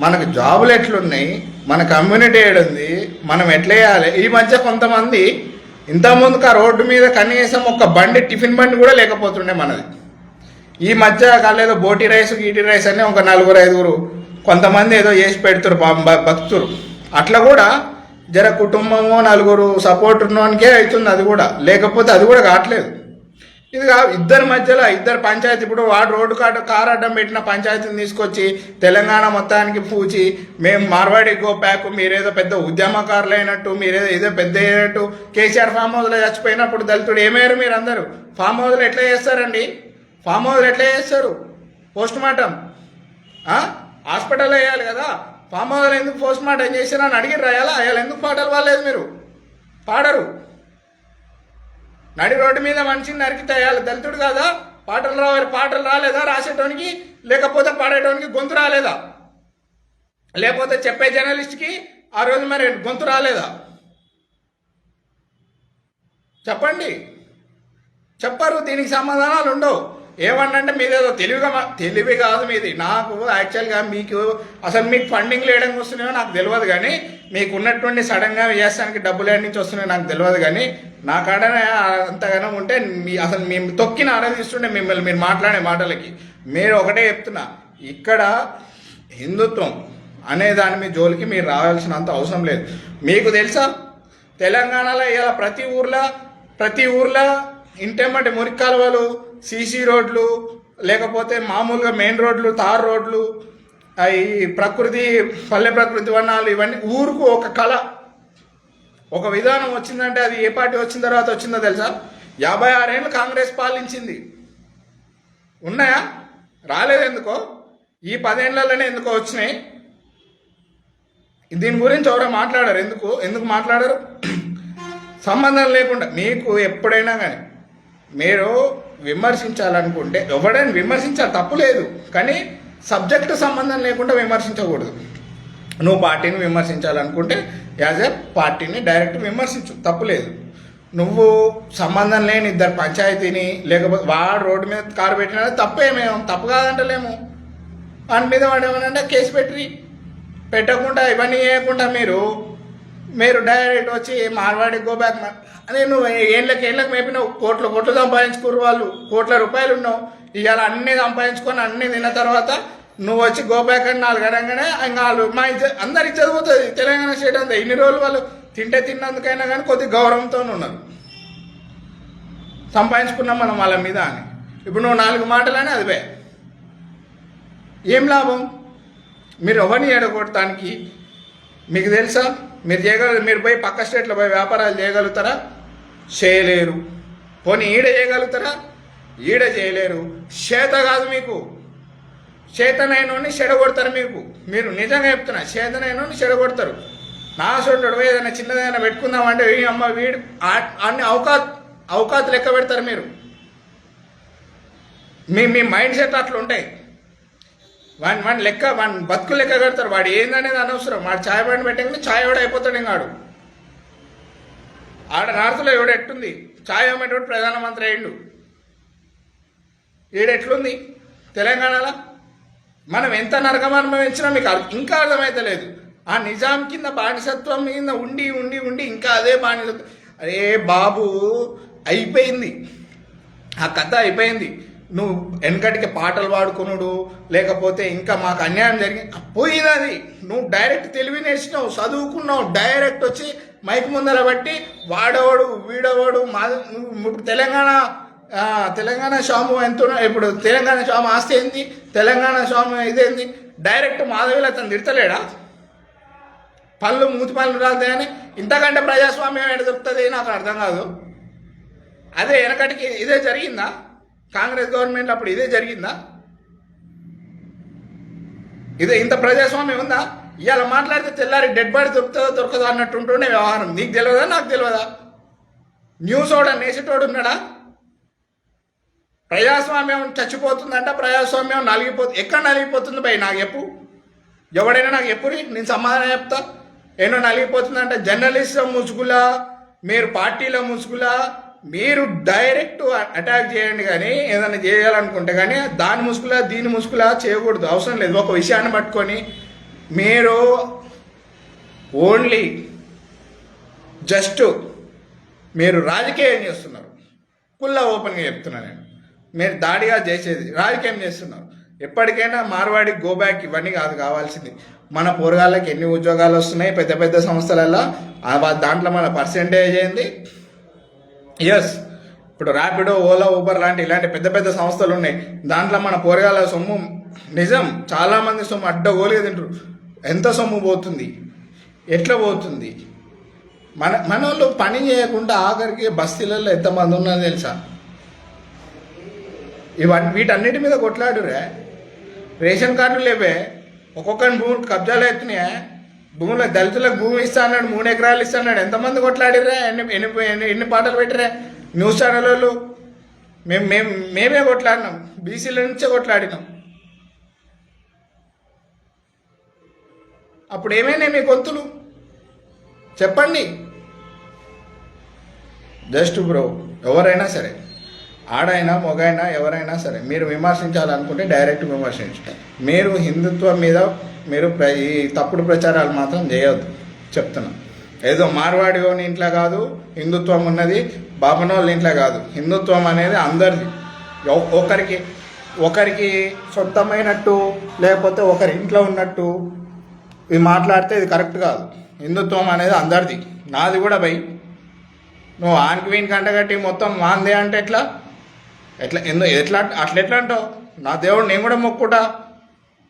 మనకు జాబులు ఎట్లున్నాయి? మన కమ్యూనిటీ ఏడుంది? మనం ఎట్లేయాలి ఈ మధ్య కొంతమంది ఇంతకుముందుకు ఆ రోడ్డు మీద కనీసం ఒక బండి టిఫిన్ బండి కూడా లేకపోతుండే మనది. ఈ మధ్య కాలేదో బోటి రైస్ గీటి రైస్ అని ఒక నలుగురు ఐదుగురు కొంతమంది ఏదో చేసి పెడుతురు బ- బతుకుతురు. అట్లా కూడా జర కుటుంబము నలుగురు సపోర్ట్ ఉన్నవానికే అవుతుంది అది కూడా. లేకపోతే అది కూడా కావట్లేదు. ఇది ఇద్దరి మధ్యలో ఇద్దరు పంచాయతీ ఇప్పుడు వాడు రోడ్డు కాడ కారు అడ్డం పెట్టిన పంచాయతీని తీసుకొచ్చి తెలంగాణ మొత్తానికి పూచి మేము మార్వాడి గో ప్యాక్ మీరేదో పెద్ద ఉద్యమకారులు అయినట్టు మీరేదో ఏదో పెద్ద అయినట్టు కేసీఆర్ ఫామ్ హౌస్లో చచ్చిపోయినప్పుడు దళితుడు ఏమయ్యారు మీరు అందరూ? ఫామ్ హౌస్లో ఎట్లా చేస్తారండి? ఫామ్ హౌస్లో ఎట్లా చేస్తారు? Post mortem. హాస్పిటల్ వేయాలి కదా. ఫామ్ హౌస్లో ఎందుకు పోస్ట్ మార్టం చేసినా అడిగి రాయాలా అయ్యాలి? ఎందుకు పాటలు పాడలేదు మీరు? పాడరు. నడి రోడ్డు మీద మనిషిని నరికితే అయ్యాలి. దళితుడు కాదా? పాటలు రావాలి పాటలు రాలేదా? రాసేటోనికి లేకపోతే పాడేటోనికి గొంతు రాలేదా? లేకపోతే చెప్పే జర్నలిస్ట్కి ఆ రోజు మరి గొంతు రాలేదా? చెప్పండి. చెప్పరు దీనికి సమాధానాలు ఉండవు. ఏమన్నంటే మీదేదో తెలివిగా తెలివి కాదు మీది. నాకు యాక్చువల్గా మీకు అసలు మీకు ఫండింగ్ లేయడానికి వస్తున్నాయో నాకు తెలియదు కానీ మీకు ఉన్నటువంటి సడన్గా చేస్తానికి డబ్బులు ఏడు నుంచి వస్తున్నాయో నాకు తెలియదు కానీ నా కాడనే అంతగానో ఉంటే మీ అసలు మేము తొక్కిన ఆరాధిస్తుండే మిమ్మల్ని మీరు మాట్లాడే మాటలకి. మీరు ఒకటే చెప్తున్నా ఇక్కడ హిందుత్వం అనే దాని మీ జోలికి మీరు రావాల్సినంత అవసరం లేదు. మీకు తెలుసా? తెలంగాణలో ఇలా ప్రతి ఊర్లో ప్రతి ఊర్లో ఇంటేమంటే మురికి కాలువలు సీసీ రోడ్లు లేకపోతే మామూలుగా మెయిన్ రోడ్లు తార్ రోడ్లు ఆ ఈ ప్రకృతి పల్లె ప్రకృతి వనాలు ఇవన్నీ ఊరుకు ఒక కళ. ఒక విధానం వచ్చిందంటే అది ఏ పార్టీ వచ్చిన తర్వాత వచ్చిందో తెలుసా? యాభై ఆరేళ్ళు కాంగ్రెస్ పాలించింది. ఉన్నాయా? రాలేదు ఎందుకో? ఈ పదేళ్ళలోనే ఎందుకో వచ్చినాయి? దీని గురించి ఎవరో మాట్లాడారు? ఎందుకు? ఎందుకు మాట్లాడారు? సంబంధం లేకుండా. మీకు ఎప్పుడైనా కానీ మీరు విమర్శించాలనుకుంటే ఎవడైనా విమర్శించాలి తప్పు లేదు. కానీ సబ్జెక్టు సంబంధం లేకుండా విమర్శించకూడదు. నువ్వు పార్టీని విమర్శించాలనుకుంటే యాజ్ ఏ పార్టీని డైరెక్ట్ విమర్శించు తప్పు లేదు. నువ్వు సంబంధం లేని ఇద్దరు పంచాయతీని లేకపోతే వాడు రోడ్డు మీద కారు పెట్టినా తప్పేమేమో తప్పు కాదంటలేము. వాడి మీద వాడు ఏమనంటే కేసు పెట్టి పెట్టకుండా ఇవన్నీ చేయకుండా మీరు మీరు డైరెక్ట్ వచ్చి మార్వాడి గో బ్యాక్ అదే నువ్వు ఏళ్ళకి ఏళ్ళకి మేపినావు? కోట్లు కోట్లు సంపాదించుకోరు వాళ్ళు. కోట్ల రూపాయలు ఉన్నావు. ఇవాళ అన్ని సంపాదించుకొని అన్ని తిన్న తర్వాత నువ్వు వచ్చి గో బ్యాక్ అని నాలుగు అనగానే ఇంకా వాళ్ళు మా ఇజ్జ అందరికి చదువుతుంది. తెలంగాణ స్టేట్ అంతా ఇన్ని రోజులు వాళ్ళు తింటే తిన్నందుకైనా కానీ కొద్ది గౌరవంతో ఉన్నారు. సంపాదించుకున్నాం మనం వాళ్ళ మీద అని. ఇప్పుడు నువ్వు నాలుగు మాటలని అది ఏం లాభం? మీరు ఎవరిని ఎడగొట్టడానికి మీకు తెలుసా? మీరు చేయగలరు మీరు పోయి పక్క స్టేట్లో పోయి వ్యాపారాలు చేయగలుగుతారా? చేయలేరు. పోనీ ఈడ చేయగలుగుతారా? ఈడ చేయలేరు. చేత కాదు మీకు. చేతనైనోని చెడగొడతారు మీకు. మీరు నిజంగా చెప్తున్నా చేతనైనోని చెడగొడతారు. నా సొంటుడు ఏదైనా చిన్నదైనా పెట్టుకుందామంటే ఈ అమ్మ వీడు అన్ని అవకాత్ అవకాత్ లెక్క పెడతారు మీరు. మీ మీ మైండ్ సెట్ అట్లా ఉంటాయి వాడిని వాడిని లెక్క వాడిని బతుకు లెక్క కడతారు. వాడు ఏందనేది అనవసరం. వాడు ఛాయ్ బండి పెట్టంగానే ఛాయ్ కూడా అయిపోతాడు ఇంకాడు ఆడ. నార్త్లో ఎవడు ఎట్టుంది? ఛాయ్ అమ్మేటోడు ప్రధానమంత్రి అయ్యిండు. ఈడ ఎట్లుంది? తెలంగాణలో? మనం ఎంత నరకం అనుభవించినా మీకు అర్థం- ఇంకా అర్థమైతలేదు ఆ నిజాం కింద బానిసత్వం మీద ఉండి ఉండి ఉండి ఇంకా అదే బానిసత్వం. అరే బాబు అయిపోయింది. ఆ కథ అయిపోయింది. నువ్వు వెనకటికి పాటలు పాడుకునుడు లేకపోతే ఇంకా మాకు అన్యాయం జరిగింది పోయినది. నువ్వు డైరెక్ట్ తెలివి నేర్చినావు చదువుకున్నావు డైరెక్ట్ వచ్చి మైక్ ముందర బట్టి వాడవాడు వీడవాడు మా ఇప్పుడు తెలంగాణ తెలంగాణ స్వామి ఎంత ఇప్పుడు తెలంగాణ స్వామి ఆస్తి ఏంది? తెలంగాణ స్వామి ఇదేంది? డైరెక్ట్ మాధవిలో అతను తిడతలేడా? పళ్ళు మూతి పళ్ళు రాలుతాయని ఇంతకంటే ప్రజాస్వామ్యం ఎక్కడ దొరుకుతుంది నాకు అర్థం కాదు. అదే వెనకటికి ఇదే జరిగిందా? కాంగ్రెస్ గవర్నమెంట్ అప్పుడు ఇదే జరిగిందా? ఇదే ఇంత ప్రజాస్వామ్యం ఉందా? ఇవాళ మాట్లాడితే తెల్లారి డెడ్ బాడీ దొరుకుతుందో దొరకదో అన్నట్టు ఉంటుండే వ్యవహారం. నీకు తెలియదా నాకు తెలియదా న్యూస్ ఓడ నేసేటోడు ఉన్నాడా? ప్రజాస్వామ్యం చచ్చిపోతుందంట ప్రజాస్వామ్యం నలిగిపోతుంది ఎక్కడ నలిగిపోతుంది భయ్ నాకు చెప్పు. ఎవడైనా నాకు ఎప్పుడు నేను సమాధానం చెప్తా. ఏమో నలిగిపోతుందంటే. జర్నలిస్టుల ముసుగులా మీరు పార్టీల ముసుగులా మీరు డైరెక్ట్ అటాక్ చేయండి కానీ ఏదైనా చేయాలనుకుంటే కానీ దాని ముసుగులా దీని ముసుగులా చేయకూడదు. అవసరం లేదు. ఒక విషయాన్ని పట్టుకొని మీరు ఓన్లీ జస్ట్ మీరు రాజకీయం చేస్తున్నారు. కుల్లా ఓపెన్గా చెప్తున్నాను నేను. మీరు దాడిగా చేసేది రాజకీయం చేస్తున్నారు. ఎప్పటికైనా మార్వాడి గోబ్యాక్ ఇవన్నీ కాదు కావాల్సింది. మన పోరగాళ్ళకి ఎన్ని ఉద్యోగాలు వస్తున్నాయి పెద్ద పెద్ద సంస్థలలో దాంట్లో మన పర్సెంటేజ్ ఏంది? ఎస్ ఇప్పుడు ర్యాపిడో ఓలా ఊబర్ లాంటి ఇలాంటి పెద్ద పెద్ద సంస్థలు ఉన్నాయి దాంట్లో మన పోరగాల సొమ్ము నిజం. చాలామంది సొమ్ము అడ్డగోలుగా తింటారు. ఎంత సొమ్ము పోతుంది? ఎట్లా పోతుంది? మన మన వాళ్ళు పని చేయకుండా ఆఖరికి బస్తీలలో ఎంతమంది ఉన్నారో తెలుసా? ఇవన్నీ వీటన్నిటి మీద కొట్లాడురే. రేషన్ కార్డులు లేవే. ఒక్కొక్కరిని భూమి కబ్జాలు అవుతున్నాయా భూముల దళితులకు భూమి ఇస్తా అన్నాడు మూడు ఎకరాలు ఇస్తా అన్నాడు. ఎంతమంది కొట్లాడిరా ఎన్ని ఎన్ని ఎన్ని పాటలు పెట్టిరా న్యూస్ ఛానల్ వాళ్ళు మేము మేము మేమే కొట్లాడినాం. బీసీల నుంచే కొట్లాడినాం. అప్పుడు ఏమైనా మీ గొంతులు? చెప్పండి. జస్ట్ బ్రో ఎవరైనా సరే ఆడైనా మొగైనా ఎవరైనా సరే మీరు విమర్శించాలనుకుంటే డైరెక్ట్ విమర్శించండి. మీరు హిందుత్వం మీద మీరు ప్ర- ఈ తప్పుడు ప్రచారాలు మాత్రం చేయొద్దు. చెప్తున్నా. ఏదో మార్వాడి ఇంట్లో కాదు హిందుత్వం ఉన్నది బాపనోళ్ళ ఇంట్లో కాదు. హిందుత్వం అనేది అందరిది. ఒకరికి ఒకరికి సొంతమైనట్టు లేకపోతే ఒకరి ఇంట్లో ఉన్నట్టు ఇది మాట్లాడితే ఇది కరెక్ట్ కాదు. హిందుత్వం అనేది అందరిది. నాది కూడా భయ్ నువ్వు ఆనికి వీనికి అంటగట్టి మొత్తం మాందే అంటే ఎట్లా? ఎట్లా ఎందు ఎట్లా అట్లా ఎట్లా అంటావు? నా దేవుడు నేను కూడా మొక్కుట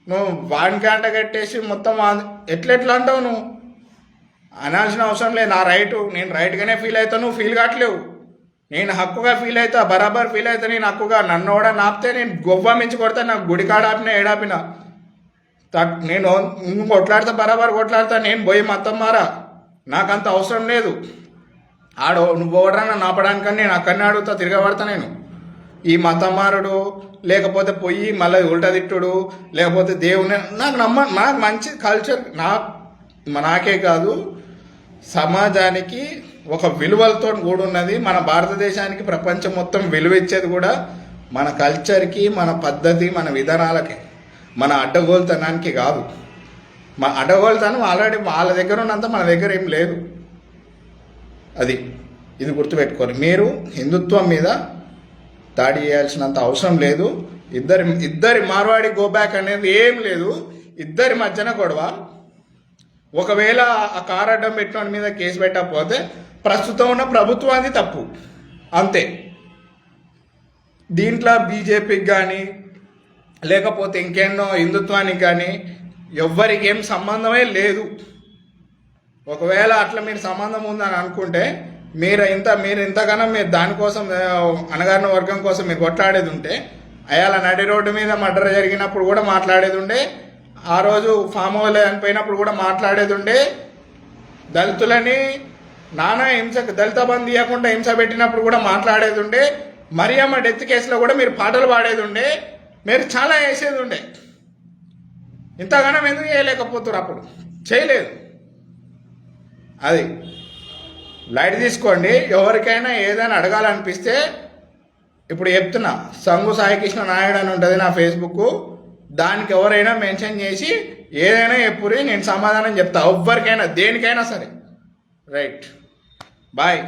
నువ్వు వాని క్యాంట కట్టేసి మొత్తం ఎట్లెట్లా ఎట్లా ఎట్లా అంటావు నువ్వు? అనాల్సిన అవసరం లేదు. నా రైటు నేను రైట్గానే ఫీల్ అవుతా. నువ్వు ఫీల్ కావట్లేవు. నేను హక్కుగా ఫీల్ అవుతా. బరాబర్ ఫీల్ అవుతా. నేను హక్కుగా. నన్ను కూడా నాపితే నేను గొవ్వ మించి కొడతా. నాకు గుడి ఆపిన ఏడాపిన తక్- నేను నువ్వు కొట్లాడితే బరాబర్ కొట్లాడతా. నేను పోయి మొత్తం మారా. నాకంత అవసరం లేదు. ఆడో నువ్వు ఓడరాన నాపడానికని నేను అక్కడనే అడుగుతా తిరగబడతా నేను. ఈ మతమారుడు లేకపోతే పొయ్యి మళ్ళీ ఉల్టదిట్టుడు లేకపోతే దేవుని నాకు నమ్మ నాకు మంచి కల్చర్ నా నాకే కాదు. సమాజానికి ఒక విలువలతో కూడున్నది మన భారతదేశానికి ప్రపంచం మొత్తం విలువ ఇచ్చేది కూడా మన కల్చర్కి మన పద్ధతి మన విధానాలకి. మన అడ్డగోలుతనానికి కాదు. మా అడ్డగోలుతనం ఆల్రెడీ వాళ్ళ దగ్గర ఉన్నంత మన దగ్గర ఏం లేదు. అది ఇది గుర్తుపెట్టుకోండి. మీరు హిందుత్వం మీద దాడి చేయాల్సినంత అవసరం లేదు. ఇద్దరి ఇద్దరి మార్వాడి గోబ్యాక్ అనేది ఏం లేదు. ఇద్దరి మధ్యన గొడవ. ఒకవేళ ఆ కార్ అడ్డం పెట్టిన మీద కేసు పెట్టకపోతే ప్రస్తుతం ఉన్న ప్రభుత్వానికి తప్పు. అంతే. దీంట్లో బీజేపీకి కానీ లేకపోతే ఇంకెన్నో హిందుత్వానికి కానీ ఎవ్వరికి ఏం సంబంధమే లేదు. ఒకవేళ అట్లా మీరు సంబంధం ఉందని అనుకుంటే మీరు ఇంత మీరు ఇంతగానో మీరు దానికోసం అనగారిన వర్గం కోసం మీరు కొట్లాడేది ఉంటే అయాల నడి రోడ్డు మీద మర్డర్ జరిగినప్పుడు కూడా మాట్లాడేది ఉండే ఆ రోజు ఫామ్ హౌస్ అనిపోయినప్పుడు కూడా మాట్లాడేది ఉండే దళితులని నానా హింసకు దళిత బంద్ ఇవ్వకుండా హింస పెట్టినప్పుడు కూడా మాట్లాడేది ఉండే మరియమ్మ డెత్ కేసులో కూడా మీరు పాటలు పాడేది ఉండే మీరు చాలా వేసేది ఉండే. ఇంతగానం ఎందుకు చేయలేకపోతున్నారు అప్పుడు? చేయలేదు. అది. లైట్ తీసుకోండి. ఎవరికైనా ఏదైనా అడగాలనిపిస్తే ఇప్పుడు చెప్తున్నా. సంగు సాయికృష్ణ నాయుడు అని ఉంటుంది నా ఫేస్బుక్. దానికి ఎవరైనా మెన్షన్ చేసి ఏదైనా ఎప్పుడు నేను సమాధానం చెప్తా. ఎవ్వరికైనా దేనికైనా సరే. రైట్. బాయ్.